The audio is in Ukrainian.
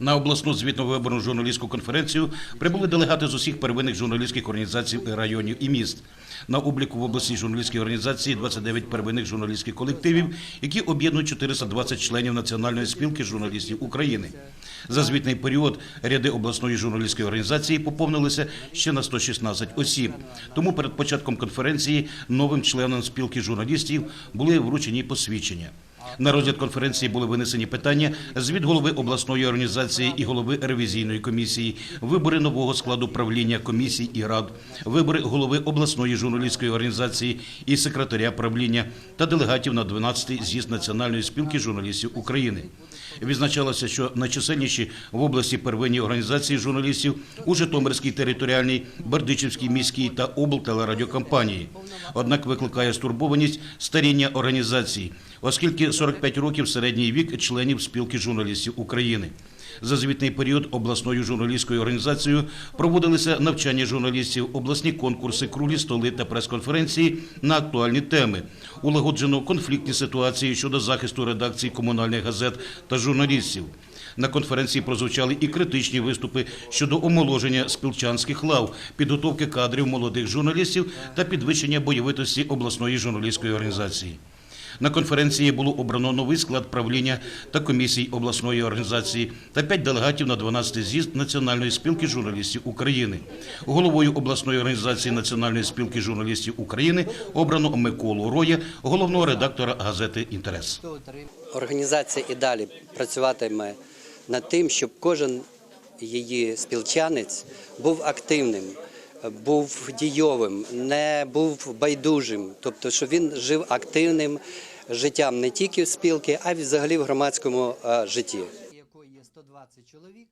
На обласну звітну виборну журналістську конференцію прибули делегати з усіх первинних журналістських організацій районів і міст. На обліку в обласній журналістській організації 29 первинних журналістських колективів, які об'єднують 420 членів Національної спілки журналістів України. За звітний період ряди обласної журналістської організації поповнилися ще на 116 осіб. Тому перед початком конференції новим членам спілки журналістів були вручені посвідчення. На розгляд конференції були винесені питання звіт голови обласної організації і голови ревізійної комісії, вибори нового складу правління комісій і рад, вибори голови обласної журналістської організації і секретаря правління та делегатів на 12-й з'їзд Національної спілки журналістів України. Відзначалося, що найчисельніші в області первинні організації журналістів у Житомирській територіальній, Бердичівській міській та облтелерадіокомпанії. Однак викликає стурбованість старіння організацій, оскільки 45 років середній вік членів спілки журналістів України. За звітний період обласною журналістською організацією проводилися навчання журналістів, обласні конкурси, круглі столи та прес-конференції на актуальні теми. Улагоджено конфліктні ситуації щодо захисту редакцій комунальних газет та журналістів. На конференції прозвучали і критичні виступи щодо омоложення спілчанських лав, підготовки кадрів молодих журналістів та підвищення бойовитості обласної журналістської організації. На конференції було обрано новий склад правління та комісій обласної організації та п'ять делегатів на 12-й з'їзд Національної спілки журналістів України. Головою обласної організації Національної спілки журналістів України обрано Миколу Роя, головного редактора газети Інтерес. Організація і далі працюватиме над тим, щоб кожен її спілчанець був активним, був дійовим, не був байдужим, тобто, що він жив активним життям не тільки в спілки, а й взагалі в громадському е, житті. Якої є 120 чоловік,